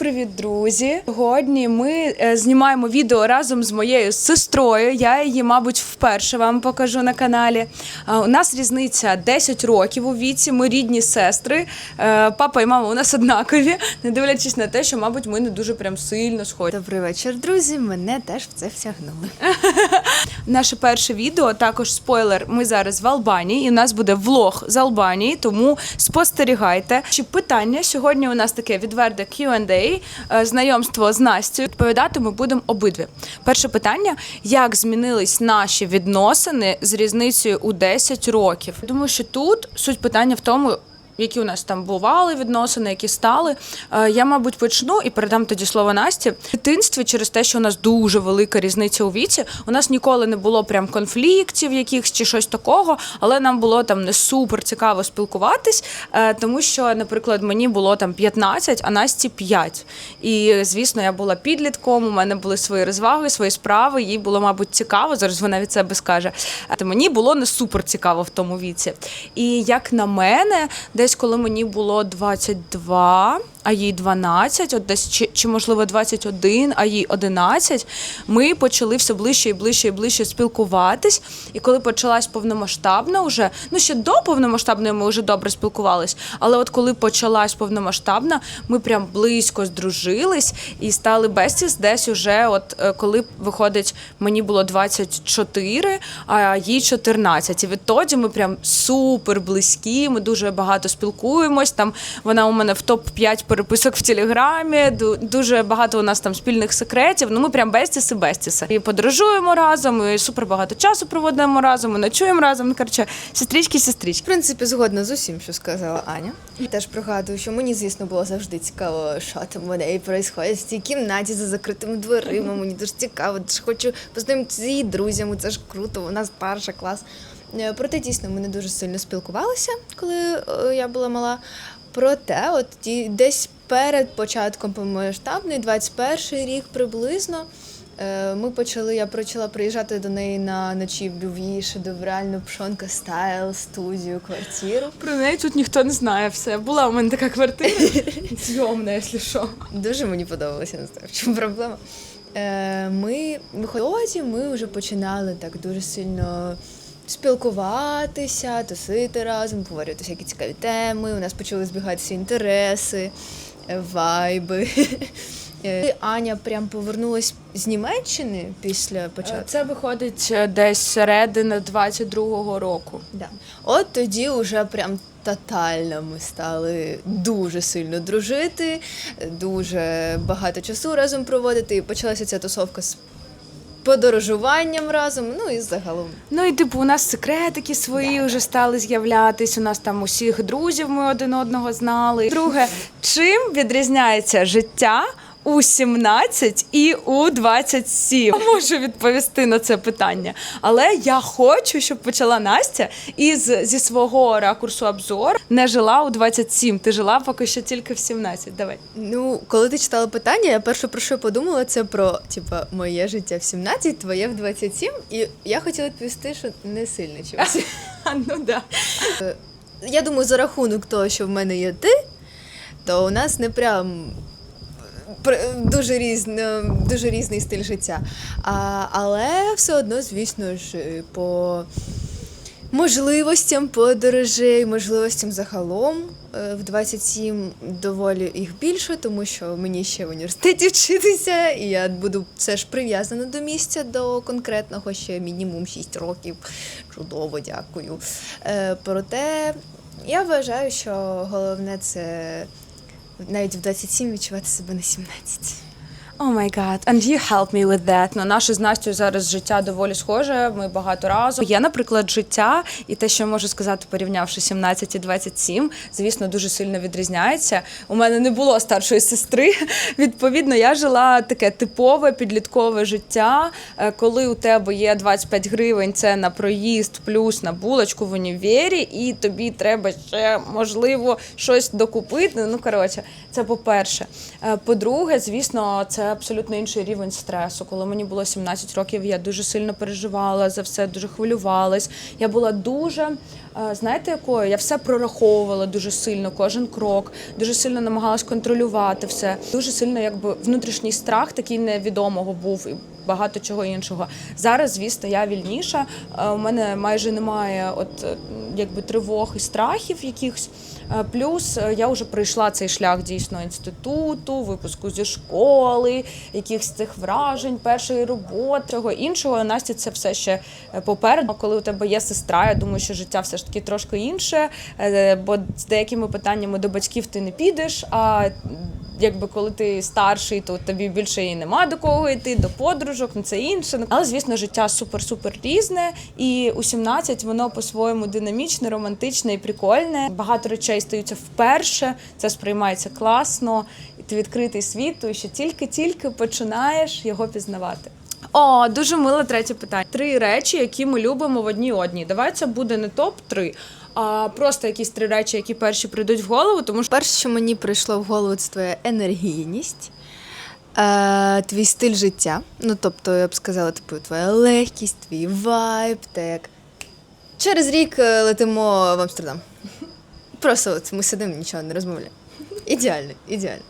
привіт, друзі! Сьогодні ми е, знімаємо відео разом з моєю сестрою. Я її, мабуть, вперше вам покажу на каналі. У нас різниця 10 років у віці. Ми рідні сестри. Е, Папа і мама у нас однакові, не дивлячись на те, що, мабуть, ми не дуже прям сильно схожі. Добрий вечір, друзі. Мене теж в це втягнули. Наше перше відео, також спойлер. Ми зараз в Албанії, і у нас буде влог з Албанії, тому спостерігайте. Чи питання сьогодні у нас таке відверте Q&A, е, знайомство з Настю. Відповідати ми будемо обидві. Перше питання: як змінились наші відносини з різницею у 10 років? Думаю, що тут суть питання в тому. Які у нас там бували відносини, які стали. Е, Я, мабуть, почну і передам тоді слово Насті. В дитинстві, через те, що у нас дуже велика різниця у віці, у нас ніколи не було прям конфліктів якихось чи щось такого, але нам було там не супер цікаво спілкуватись, е, тому що, наприклад, мені було там 15, а Насті 5. І, звісно, я була підлітком, у мене були свої розваги, свої справи. Їй було, мабуть, цікаво. Зараз вона від себе скаже. А мені було не супер цікаво в тому віці. І як на мене, десь коли мені було 22, а їй 12, от десь чи, чи можливо 21, а їй 11, ми почали все ближче і ближче і ближче спілкуватись. І коли почалась повномасштабна, вже ну ще до повномасштабної ми вже добре спілкувались. Але от коли почалась повномасштабна, ми прям близько здружились і стали бестіс десь уже, от е, коли виходить, мені було 24, а їй 14. І відтоді ми прям супер близькі. Ми дуже багато спілкуємось. Там вона у мене в топ 5 переписок в телеграмі. ду- Дуже багато у нас там спільних секретів. Ну ми прям бестіси, бестіси. І подорожуємо разом, і супер багато часу проводимо разом, і ночуємо разом. Ну, коротше, сестрички, сестрички. В принципі, згодна з усім, що сказала Аня. Теж пригадую, що мені, звісно, було завжди цікаво, що там у неї відбувається в цій кімнаті за закритими дверима. Мені дуже цікаво, дуже хочу познайомитися з її друзями. Це ж круто, нас перший клас. Е, Проте дійсно ми не дуже сильно спілкувалися, коли е, я була мала. Проте, от ті- десь перед початком повномасштабної, 21 рік приблизно. Е, Ми почали, я почала приїжджати до неї на ночівлю в шедевральну пшонка стайл, студію, квартиру. Про неї тут ніхто не знає все. Була у мене така квартира. Зйомна, якщо що. Дуже мені подобалося, не знаю, в чому проблема. Е, Ми виході, ми вже починали так дуже сильно спілкуватися, тусити разом, говорити всякі цікаві теми. У нас почали збігатися інтереси, е, вайби. Е, Аня прям повернулась з Німеччини після початку. Це виходить е, десь середина 22-го року. Да. От тоді вже прям тотально ми стали дуже сильно дружити, дуже багато часу разом проводити. І почалася ця тусовка з подорожуванням разом. Ну і загалом. Ну і типу, у нас секретики свої вже стали з'являтись. У нас там усіх друзів ми один одного знали. Друге, чим відрізняється життя? У 17 і у 27. Можу відповісти на це питання. Але я хочу, щоб почала Настя із зі свого ракурсу обзор не жила у 27. Ти жила поки що тільки в 17. Давай. Ну, коли ти читала питання, я перше про що подумала, це про типа моє життя в 17, твоє в 27. І я хотіла відповісти, що не сильно чогось. ну да. Я думаю, за рахунок того, що в мене є ти, то у нас не прям пр- дуже, різно, дуже різний стиль життя. А, але все одно, звісно ж, е, по можливостям подорожей, можливостям загалом. е, В 27 доволі їх більше, тому що мені ще в університеті вчитися, і я буду все ж прив'язана до місця, до конкретного ще мінімум 6 років. Чудово, дякую. Е, проте я вважаю, що головне це навіть в 27 відчувати себе на 17. О май гад, and you help me with that. Ну, наше з Настю зараз життя доволі схоже. Ми багато разом. Є, наприклад, життя, і те, що я можу сказати, порівнявши 17 і 27, звісно, дуже сильно відрізняється. У мене не було старшої сестри. Відповідно, я жила таке типове підліткове життя. е, Коли у тебе є 25 гривень, це на проїзд, плюс на булочку в універі, і тобі треба ще можливо щось докупити. Ну коротше, це по-перше. Е, По-друге, звісно, це абсолютно інший рівень стресу. Коли мені було 17 років, я дуже сильно переживала за все, дуже хвилювалась. Я була дуже, е, знаєте, якою? Я все прораховувала дуже сильно, кожен крок, дуже сильно намагалась контролювати все. Дуже сильно, якби внутрішній страх такий невідомого був багато чого іншого. Зараз, звісно, я вільніша. Е, У мене майже немає от е, якби тривог і страхів якихось. Е, Плюс е, я вже пройшла цей шлях дійсно інституту, випуску зі школи, якихось цих вражень, першої роботи, цього іншого. Насті це все ще е, попереду. Коли у тебе є сестра, я думаю, що життя все ж таки трошки інше, бо з деякими питаннями до батьків ти не підеш. А якби коли ти старший, то тобі більше і нема до кого йти, до подружок, ну це інше. Але звісно, життя супер-супер різне. І у 17 воно по-своєму динамічне, романтичне і прикольне. Багато речей стаються вперше. Це сприймається класно. І ти відкритий світу, і ще тільки-тільки починаєш його пізнавати. О, дуже миле третє питання. Три речі, які ми любимо в одній одній. Давай це буде не топ 3 а просто якісь три речі, які перші прийдуть в голову, тому що Перше, що мені прийшло в голову, це твоя енергійність, е, твій стиль життя. Ну, тобто, я б сказала, типу, твоя легкість, твій вайб, так. Через рік е, летимо в Амстердам. Просто от ми сидимо, нічого не розмовляємо. Ідеально, ідеально.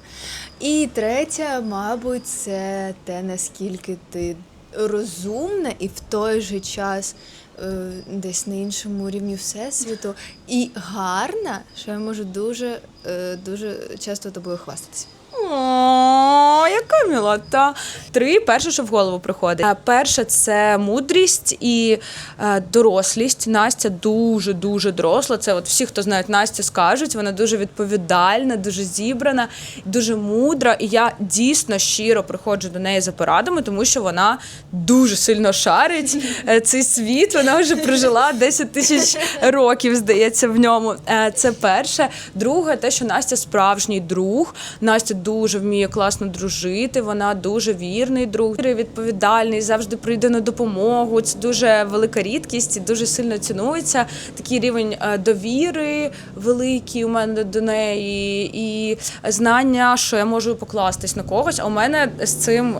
І третє, мабуть, це те, наскільки ти розумна і в той же час десь на іншому рівні всесвіту, і гарна, що я можу дуже, е, дуже часто тобою хвастатися. О, яка мілота. Три перше, що в голову приходить. Е, Перше це мудрість і е, дорослість. Настя дуже дуже доросла. Це от всі, хто знають Настю, скажуть. Вона дуже відповідальна, дуже зібрана, дуже мудра. І я дійсно щиро приходжу до неї за порадами, тому що вона дуже сильно шарить е, цей світ. Вона вже прожила 10 тисяч років, здається, в ньому. Це перше. Друге, те, що Настя справжній друг. Настя дуже вміє класно дружити. Вона дуже вірний друг, відповідальний, завжди прийде на допомогу. Це дуже велика рідкість і дуже сильно цінується. Такий рівень е, довіри великий у мене до неї, і знання, що я можу покластись на когось. А у мене з цим.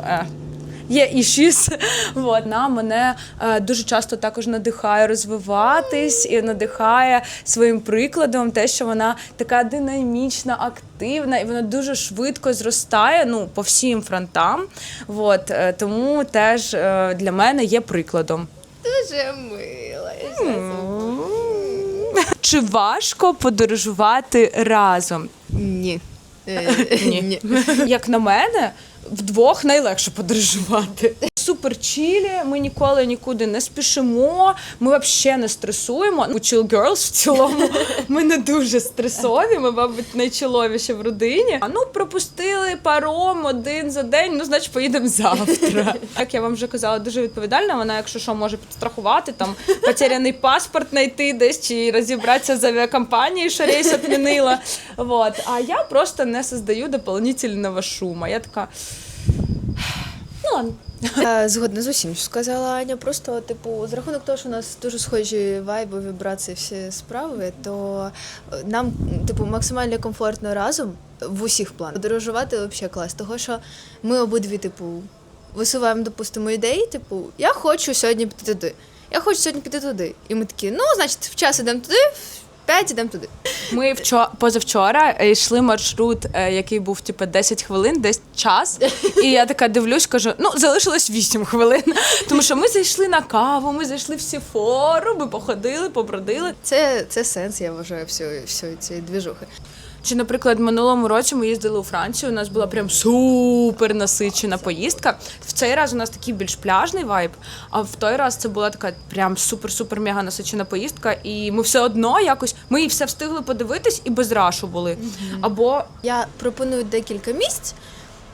Є ішіс. Вона мене е, дуже часто також надихає розвиватись і надихає своїм прикладом, те, що вона така динамічна, активна, і вона дуже швидко зростає ну, по всім фронтам. От, е, тому теж е, для мене є прикладом. Дуже мила. Чи важко подорожувати разом? Ні. Ні. Як на мене, вдвох найлегше подорожувати. Супер чілі, ми ніколи нікуди не спішимо, ми взагалі не стресуємо. У Chill Girls в цілому ми не дуже стресові, ми, мабуть, найчоловіші в родині. А ну пропустили паром один за день, ну значить поїдемо завтра. Як я вам вже казала, дуже відповідальна. Вона, якщо що, може підстрахувати, там потеряний паспорт знайти десь чи розібратися з авіакомпанією, що рейс відмінила. Вот. А я просто не создаю дополнительного шума. Я така. Ну. Е, Згодна з усім, що сказала Аня. Просто, типу, з рахунок того, що у нас дуже схожі вайби, вібрації, всі справи, то е, нам, типу, максимально комфортно разом в усіх планах. Подорожувати взагалі клас. Того, що ми обидві, типу, висуваємо, допустимо, ідеї, типу, я хочу сьогодні піти туди. Я хочу сьогодні піти туди. І ми такі, ну, значить, в час ідемо туди, в п'ять ідемо туди. Ми вчо- позавчора йшли маршрут, е, який був типу 10 хвилин, десь час. І я така дивлюсь, кажу: ну залишилось 8 хвилин. Тому що ми зайшли на каву, ми зайшли в Сіфору, ми походили, побродили. Це, це сенс, я вважаю, всієї всієї цієї двіжухи. Чи, наприклад, в минулому році ми їздили у Францію. У нас була прям супер насичена поїздка. В цей раз у нас такий більш пляжний вайб, а в той раз це була така прям супер-супер мега насичена поїздка. І ми все одно якось ми все встигли подивитись і без рашу були. Або Я пропоную декілька місць,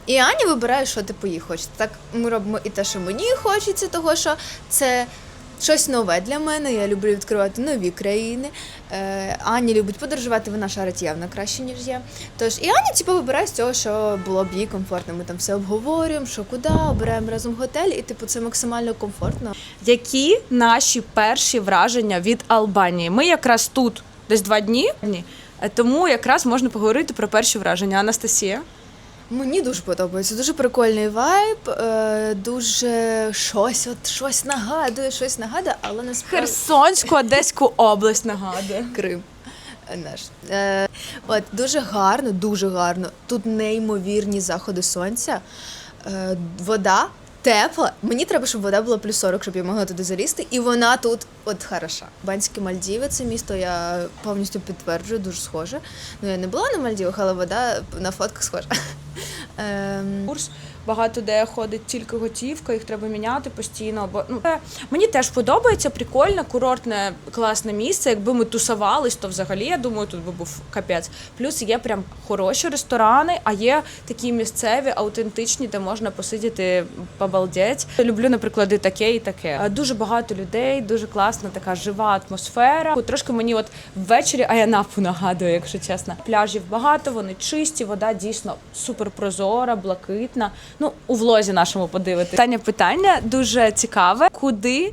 і Аня вибирає, що типу їй хочеться. Так ми робимо і те, що мені хочеться, того що це щось нове для мене. Я люблю відкривати нові країни. Е, Аня любить подорожувати, вона шарить явно краще, ніж я. Тож і Аня типу, вибирає з цього, що було б їй комфортно. Ми там все обговорюємо, що куди, обираємо разом готель, і типу це максимально комфортно. які наші перші враження від Албанії? Ми якраз тут десь два дні. Е, Тому якраз можна поговорити про перші враження. Анастасія. Мені дуже подобається. Дуже прикольний вайб, е, дуже щось, от щось нагадує, щось нагадує, але насправді Херсонську, Одеську область нагадує. Крим. Наш. Е, от дуже гарно, дуже гарно. Тут неймовірні заходи сонця. Е, вода тепла. Мені треба, щоб вода була плюс 40, щоб я могла туди залізти. І вона тут от хороша. Банські Мальдіви це місто, я повністю підтверджую, дуже схоже. Ну я не була на Мальдівах, але вода на фотках схожа. Ем, Курс багато де ходить тільки готівка, їх треба міняти постійно. Бо ну мені теж подобається прикольне, курортне, класне місце. Якби ми тусувались, то взагалі я думаю, тут би був капець. Плюс є прям хороші ресторани, а є такі місцеві, аутентичні, де можна посидіти, побалдеть. Люблю, наприклад, і таке, і таке. Дуже багато людей, дуже класна така жива атмосфера. Трошки мені от ввечері Аянапу нагадує, якщо чесно. Пляжів багато, вони чисті, вода дійсно супер прозора, блакитна. Ну, у влозі нашому подивитися. Питання питання дуже цікаве. Куди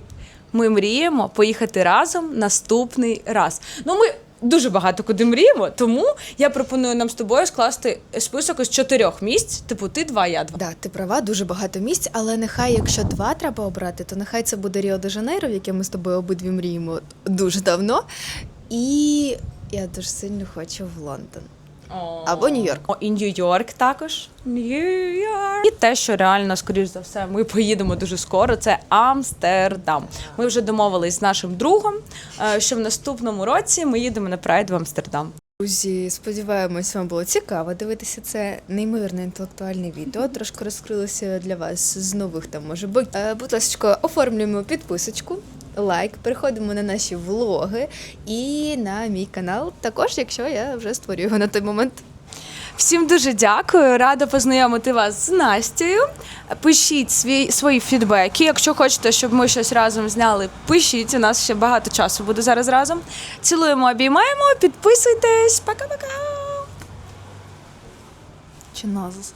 ми мріємо поїхати разом наступний раз? Ну, ми. Дуже багато куди мріємо, тому я пропоную нам з тобою скласти список із чотирьох місць. Типу, ти два, я два. Да, ти права, дуже багато місць, але нехай, якщо два треба обрати, то нехай це буде Ріо де Жанейро, в яке ми з тобою обидві мріємо дуже давно. І я дуже сильно хочу в Лондон. Або Нью-Йорк. О, і Нью-Йорк також. Нью-Йорк. І те, що реально, скоріш за все, ми поїдемо дуже скоро. Це Амстердам. Ми вже домовились з нашим другом, е, що в наступному році ми їдемо на прайд в Амстердам. Друзі, сподіваємось, вам було цікаво дивитися це неймовірно інтелектуальне відео. Трошки розкрилося для вас з нових там може бути. Е, Будь ласка, оформлюємо підписочку, лайк, переходимо на наші влоги і на мій канал. Також, якщо я вже створюю його на той момент. Всім дуже дякую. Рада познайомити вас з Настею. Пишіть свій, свої фідбеки. Якщо хочете, щоб ми щось разом зняли, пишіть. У нас ще багато часу буде зараз разом. Цілуємо, обіймаємо, підписуйтесь. Пока-пока. Чи назис?